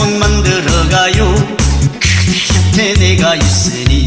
꼭 만들어가요. 그대 곁에 내가 있으니.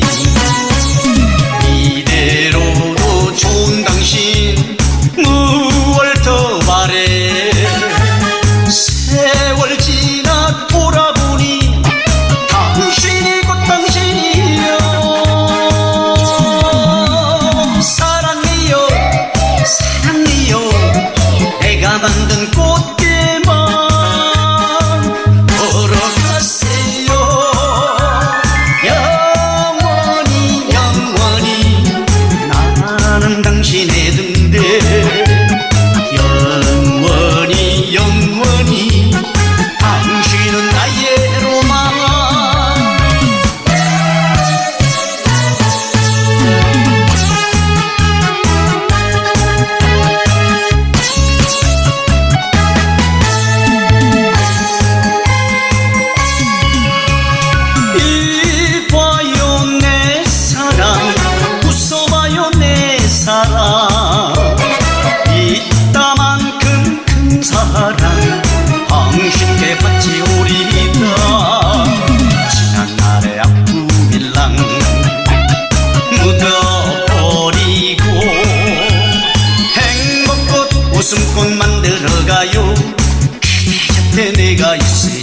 사랑 황쉽게 바치오리다 지난 날의 아픔일랑 묻어버리고 행복꽃 웃음꽃 만들어가요. 그대 곁에 내가 있어요